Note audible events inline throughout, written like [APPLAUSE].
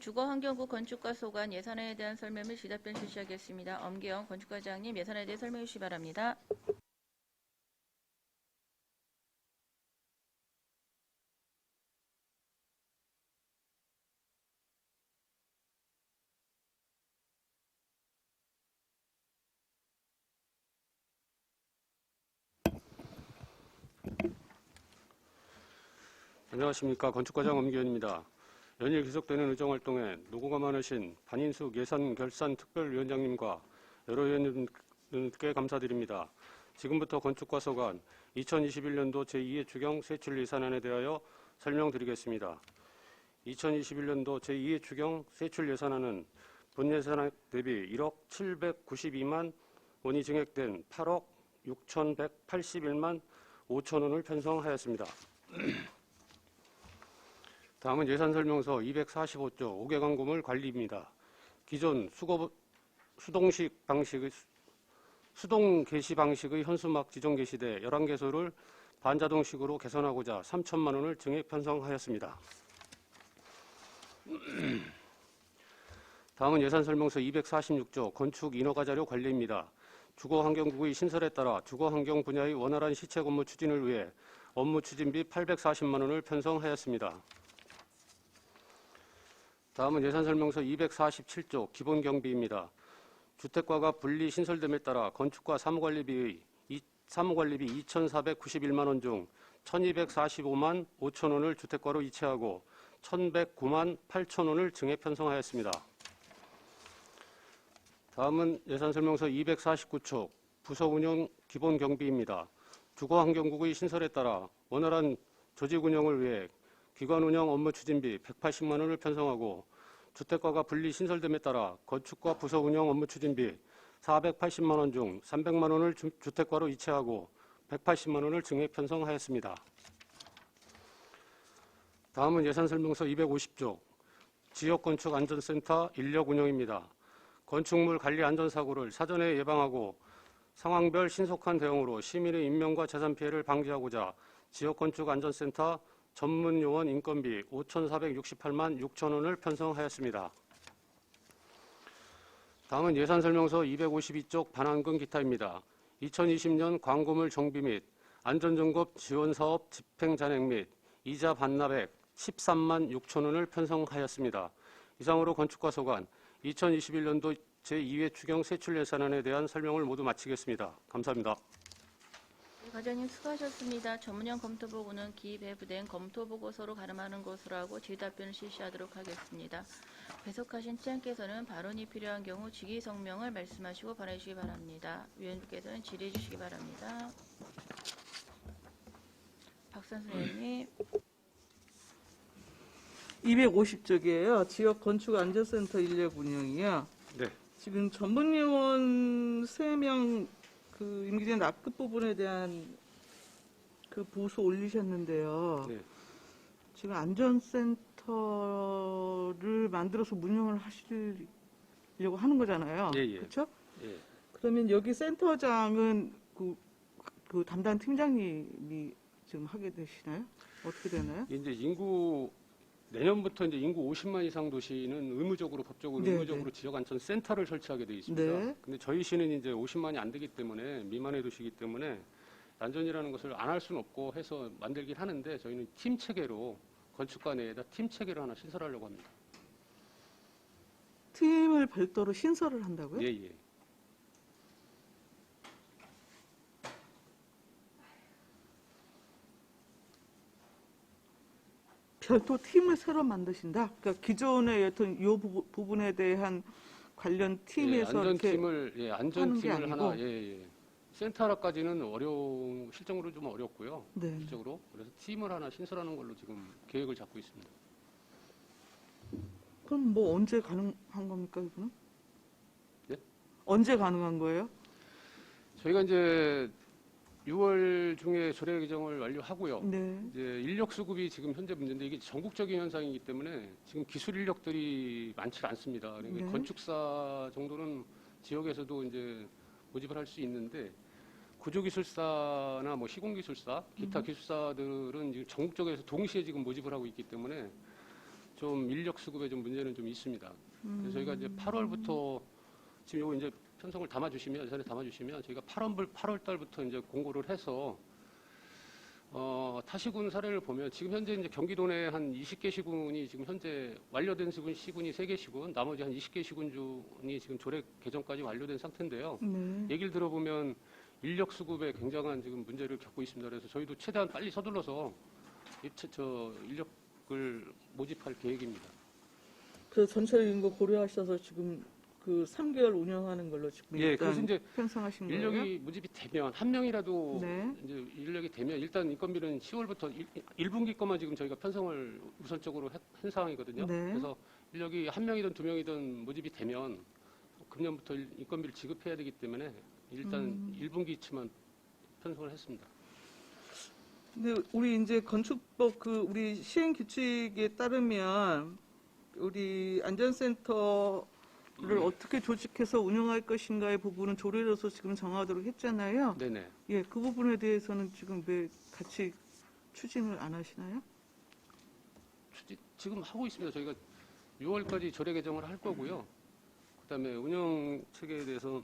주거환경부 건축과 소관 예산에 대한 설명 및 지답변 실시하겠습니다. 엄기영 건축과장님 예산에 대해 설명해 주시기 바랍니다. 안녕하십니까 건축과장 엄기현입니다. 연일 계속되는 의정활동에 노고가 많으신 반인숙 예산결산특별위원장님과 여러 의원님께 감사드립니다. 지금부터 건축과 소관 2021년도 제2회 추경 세출 예산안에 대하여 설명드리겠습니다. 2021년도 제2회 추경 세출 예산안은 본 예산안 대비 1억 792만 원이 증액된 8억 6,181만 5천 원을 편성하였습니다. 다음은 예산 설명서 245조 5개관 고물 관리입니다. 기존 수거, 수동식 방식의 수동 개시 방식의 현수막 지정 개시대 11개소를 반자동식으로 개선하고자 3천만 원을 증액 편성하였습니다. 다음은 예산 설명서 246조 건축 인허가 자료 관리입니다. 주거환경국의 신설에 따라 주거환경 분야의 원활한 시책 업무 추진을 위해 업무 추진비 840만 원을 편성하였습니다. 다음은 예산 설명서 247조 기본 경비입니다. 주택과가 분리 신설됨에 따라 건축과 사무관리비의 이- 사무관리비 2,491만 원 중 1,245만 5천 원을 주택과로 이체하고 1,109만 8천 원을 증액 편성하였습니다. 다음은 예산 설명서 249초 부서 운영 기본 경비입니다. 주거환경국의 신설에 따라 원활한 조직 운영을 위해 기관 운영 업무 추진비 180만 원을 편성하고 주택과가 분리 신설됨에 따라 건축과 부서 운영 업무 추진비 480만 원 중 300만 원을 주- 주택과로 이체하고 180만 원을 증액 편성하였습니다. 다음은 예산 설명서 250조 지역 건축 안전센터 인력 운영입니다. 건축물 관리 안전 사고를 사전에 예방하고 상황별 신속한 대응으로 시민의 인명과 재산 피해를 방지하고자 지역 건축 안전센터 전문 요원 인건비 5,468만 6천 원을 편성하였습니다. 다음은 예산 설명서 252쪽 반환금 기타입니다. 2020년 광고물 정비 및 안전점검 지원 사업 집행 잔액 및 이자 반납액 13만 6천 원을 편성하였습니다. 이상으로 건축과 소관 2021년도 제2회 추경 세출 예산안에 대한 설명을 모두 마치겠습니다. 감사합니다. 네, 과장님 수고하셨습니다. 전문형 검토 보고는 기배부된 검토 보고서로 가름하는 것으로 하고 지답변을 실시하도록 하겠습니다. 배석하신 치안께서는 발언이 필요한 경우 직위 성명을 말씀하시고 발언해주시기 바랍니다. 위원님께서는 질의해 주시기 바랍니다. 박선 선생님. 250쪽이에요. 지역 건축 안전센터 인력 운영이요. 네. 지금 전문 요원 3명 그 임기된 납급 부분에 대한 그 보수 올리셨는데요. 네. 지금 안전센터를 만들어서 운영을 하시려고 하는 거잖아요. 예, 예. 그렇죠? 예. 그러면 여기 센터장은 그, 그 담당 팀장님이 지금 하게 되시나요? 어떻게 되나요? 이제 인구 내년부터 이제 인구 50만 이상 도시는 의무적으로 법적으로 네, 의무적으로 지역 안전 센터를 설치하게 돼 있습니다. 네. 근데 저희 시는 이제 50만이 안 되기 때문에 미만의 도시이기 때문에 안전이라는 것을 안 할 수는 없고 해서 만들긴 하는데 저희는 팀 체계로 건축가 내에다 팀 체계를 하나 신설하려고 합니다. 팀을 별도로 신설을 한다고요? 예, 예. 별도 팀을 새로 만드신다. 그러니까 기존의 여튼 요 부부, 부분에 대한 관련 예, 팀에서 이렇게 안전팀을 예, 안전팀을 하나? 예, 예. 센터라까지는 어려운 실정으로 좀 어렵고요. 네. 실적으로 그래서 팀을 하나 신설하는 걸로 지금 계획을 잡고 있습니다. 그럼 뭐 언제 가능한 겁니까 이거는? 예? 언제 가능한 거예요? 저희가 이제 6월 중에 조례 개정을 완료하고요. 네. 이제 인력 수급이 지금 현재 문제인데 이게 전국적인 현상이기 때문에 지금 기술 인력들이 많지 않습니다. 그러니까 네. 건축사 정도는 지역에서도 이제 모집을 할 수 있는데 구조기술사나 뭐 시공기술사, 기타 음. 기술사들은 지금 전국적에서 동시에 지금 모집을 하고 있기 때문에 좀 인력 수급에 좀 문제는 좀 있습니다. 음. 그래서 저희가 이제 8월부터 지금 요거 이제 편성을 담아주시면 예산에 담아주시면 저희가 8월 8월 달부터 이제 공고를 해서 어, 타시군 사례를 보면 지금 현재 이제 경기도 내 한 20개 시군이 지금 현재 완료된 시군 시군이 3개 시군, 나머지 한 20개 시군 중이 지금 조례 개정까지 완료된 상태인데요. 네. 얘기를 들어보면 인력 수급에 굉장한 지금 문제를 겪고 있습니다. 그래서 저희도 최대한 빨리 서둘러서 이, 저- 저 인력을 모집할 계획입니다. 그 전체적인 거 고려하셔서 지금 그 3개월 운영하는 걸로 지금 예, 일단 그래서 이제 편성하신 거예요? 인력이 모집이 되면 한 명이라도 네. 이제 인력이 되면 일단 인건비는 10월부터 1, 분기 것만 지금 저희가 편성을 우선적으로 했- 한 상황이거든요. 네. 그래서 인력이 한 명이든 두 명이든 모집이 되면 금년부터 일- 인건비를 지급해야 되기 때문에 일단 음. 1분기치만 편성을 했습니다. 근데 우리 이제 건축법 그 우리 시행 규칙에 따르면 우리 안전센터 를 어떻게 조직해서 운영할 것인가의 부분은 조례로서 지금 정하도록 했잖아요. 네네. 예, 그 부분에 대해서는 지금 왜 같이 추진을 안 하시나요? 추진- 지금 하고 있습니다. 저희가 6월까지 조례 개정을 할 거고요. 그다음에 운영 체계에 대해서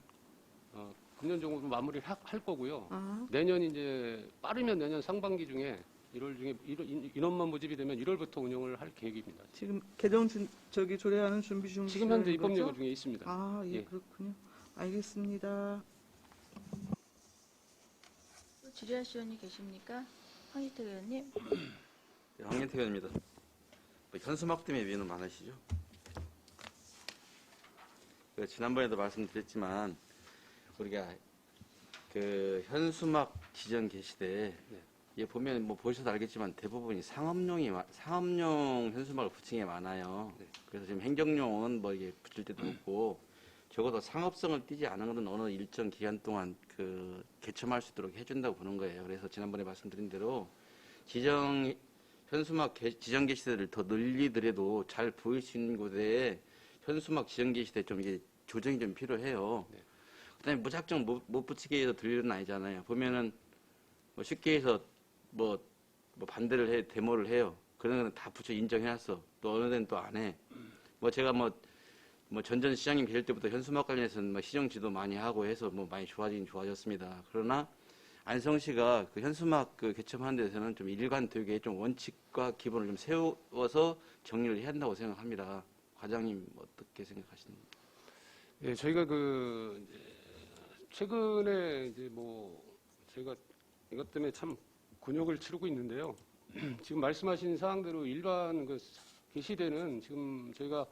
어, 금년적으로 마무리를 하- 할 거고요. 아, 내년 이제 빠르면 내년 상반기 중에 1월 중에 인- 인원만 모집이 되면 1월부터 운영을 할 계획입니다. 지금 개정 준, 저기 조례하는 준비 중이신 지금 현재 입법? 예고 중에 있습니다. 아, 예, 예. 그렇군요. 알겠습니다. 또 질의하실 의원이 계십니까? 황희태 의원님. 네, 황현태 의원입니다. 뭐 현수막 때문에 위는 많으시죠? 그 지난번에도 말씀드렸지만 우리가 그 현수막 지정 게시대 네. 예 보면 뭐 보셔도 알겠지만 대부분이 상업용이 마- 상업용 현수막을 붙인 게 많아요. 네. 그래서 지금 행정용은 뭐 이게 붙일 때도 없고 적어도 상업성을 띠지 않은 것은 어느 일정 기간 동안 그 개첨할 수 있도록 해준다고 보는 거예요. 그래서 지난번에 말씀드린 대로 지정 현수막 게- 지정 게시대를 더 늘리더라도 잘 보일 수 있는 곳에 현수막 지정 게시대 좀 이게 조정이 좀 필요해요. 네. 그다음에 무작정 못, 못 붙이게 해서 들리는 건 아니잖아요. 보면은 뭐 쉽게 해서 뭐, 뭐 반대를 해 데모를 해요. 그런 거는 다 붙여 인정해놨어. 또 어느 데는 또 안 해. 뭐 제가 뭐 뭐 전전 시장님 계실 때부터 현수막 관련해서는 뭐 시정 지도 많이 하고 해서 뭐 많이 좋아지긴 좋아졌습니다. 그러나 안성시가 그 현수막 그 개첨하는 데서는 좀 일관되게 좀 원칙과 기본을 좀 세워서 정리를 해야 한다고 생각합니다. 과장님 어떻게 생각하시는지? 예, 저희가 그 최근에 이제 뭐 저희가 이것 때문에 참 곤욕을 치르고 있는데요. [CLEARS THROAT] 지금 말씀하신 사항대로 일반 그 게시대는 지금 저희가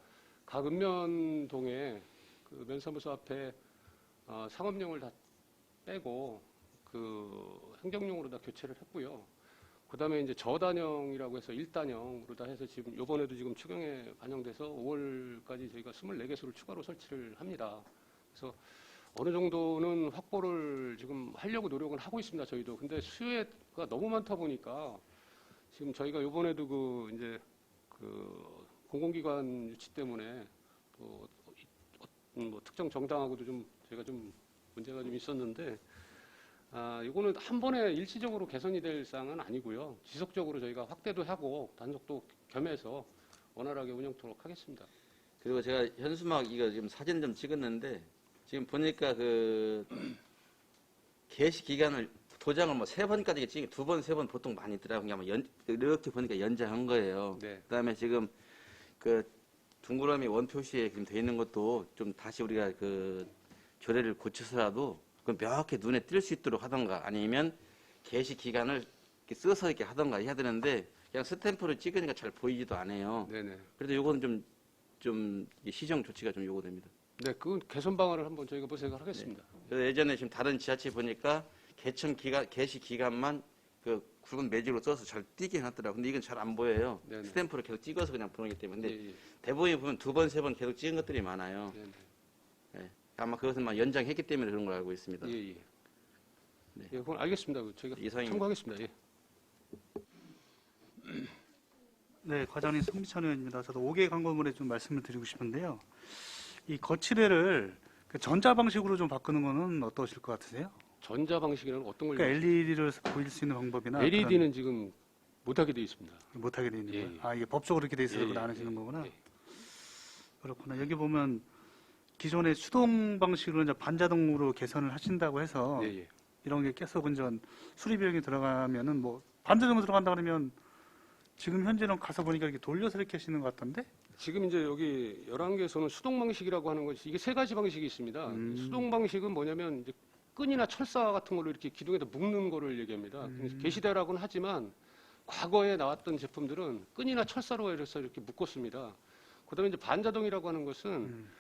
가읍면동에 그 면사무소 앞에 어, 상업용을 다 빼고 그 행정용으로 다 교체를 했고요. 그 다음에 이제 저단형이라고 해서 1단형으로 다 해서 지금 요번에도 지금 추경에 반영돼서 5월까지 저희가 24개소를 추가로 설치를 합니다. 그래서 어느 정도는 확보를 지금 하려고 노력을 하고 있습니다. 저희도. 근데 수요가 너무 많다 보니까 지금 저희가 요번에도 그 이제 그 공공기관 유치 때문에 또 뭐 특정 정당하고도 좀 저희가 좀 문제가 좀 있었는데 아, 이거는 한 번에 일시적으로 개선이 될 사항은 아니고요. 지속적으로 저희가 확대도 하고 단속도 겸해서 원활하게 운영토록 하겠습니다. 그리고 제가 현수막 이거 지금 사진 좀 찍었는데 지금 보니까 그 게시 기간을 도장을 뭐 세 번까지 찍, 두 번, 세 번 보통 많이 있더라고요. 그냥 뭐 연, 이렇게 보니까 연장한 거예요. 네. 그다음에 지금 그 둥그러미 원 표시에 지금 돼 있는 것도 좀 다시 우리가 그 조례를 고쳐서라도 그 명확히 눈에 띌 수 있도록 하던가 아니면 게시 기간을 이렇게 써서 이렇게 하던가 해야 되는데 그냥 스탬프를 찍으니까 잘 보이지도 않아요. 네네. 그래도 요건 좀, 좀 시정 조치가 좀 요구됩니다. 네, 그건 개선 방안을 한번 저희가 모색을 하겠습니다. 그래서 예전에 지금 다른 지자체 보니까 개천 기간, 개시 기간만 그 굵은 매직으로 써서 잘 띄게 해놨더라고요. 근데 이건 잘 안 보여요. 네네. 스탬프를 계속 찍어서 그냥 보내기 때문에. 근데 예, 예. 대부분 보면 두 번, 세 번 계속 찍은 것들이 많아요. 네, 아마 그것은 막 연장했기 때문에 그런 걸 알고 있습니다. 네. 예, 예. 네. 예, 그건 알겠습니다. 저희가 이상입니다. 참고하겠습니다. 예. 네, 과장님 송미찬 의원입니다. 저도 5개 광고물에 좀 말씀을 드리고 싶은데요. 이 거치대를 그 전자 방식으로 좀 바꾸는 거는 어떠실 것 같으세요? 전자 방식이라는 어떤 걸 그러니까 LED를 보일 수 있는 방법이나 LED는 지금 못하게 돼 있습니다. 못하게 돼 있는 예, 거예요. 예. 아 이게 법적으로 이렇게 돼 있어서 예, 예, 하시는 거구나. 예. 그렇구나. 여기 보면 기존의 수동 방식으로 이제 반자동으로 개선을 하신다고 해서 예, 예. 이런 게 계속 이제 수리 비용이 들어가면은 뭐 반자동으로 들어간다 그러면 지금 현재는 가서 보니까 이렇게 돌려서 이렇게 하시는 것 같던데? 지금 이제 여기 11개에서는 수동 방식이라고 하는 것이 이게 세 가지 방식이 있습니다. 음. 수동 방식은 뭐냐면 이제 끈이나 철사 같은 걸로 이렇게 기둥에다 묶는 거를 얘기합니다. 음. 그래서 게시대라고는 하지만 과거에 나왔던 제품들은 끈이나 철사로 해서 이렇게 묶었습니다. 그 다음에 이제 반자동이라고 하는 것은 음.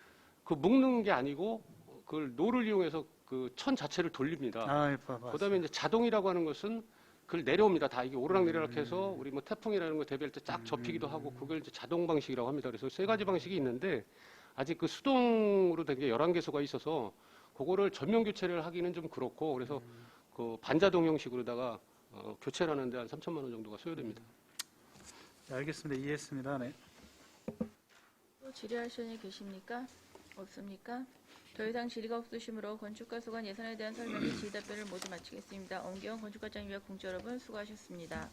그 묶는 게 아니고 그걸 노를 이용해서 그 천 자체를 돌립니다. 아, 예, 봐, 봐. 그다음에 이제 자동이라고 하는 것은 그걸 내려옵니다. 다 이게 오르락내리락 해서 우리 뭐 태풍이라는 거 대비할 때 쫙 접히기도 하고 그걸 이제 자동 방식이라고 합니다. 그래서 세 가지 방식이 있는데 아직 그 수동으로 된게 11개소가 있어서 그거를 전면 교체를 하기는 좀 그렇고 그래서 그 반자동 형식으로다가 어, 교체를 하는데 한 3천만 원 정도가 소요됩니다. 네, 알겠습니다. 이해했습니다. 네. 또 질의하실 분이 계십니까? 없습니까? 더 이상 질의가 없으시므로 건축가 소관 예산에 대한 설명 및 질의 답변을 모두 마치겠습니다. 엄기영 건축과장님과 공주 여러분 수고하셨습니다.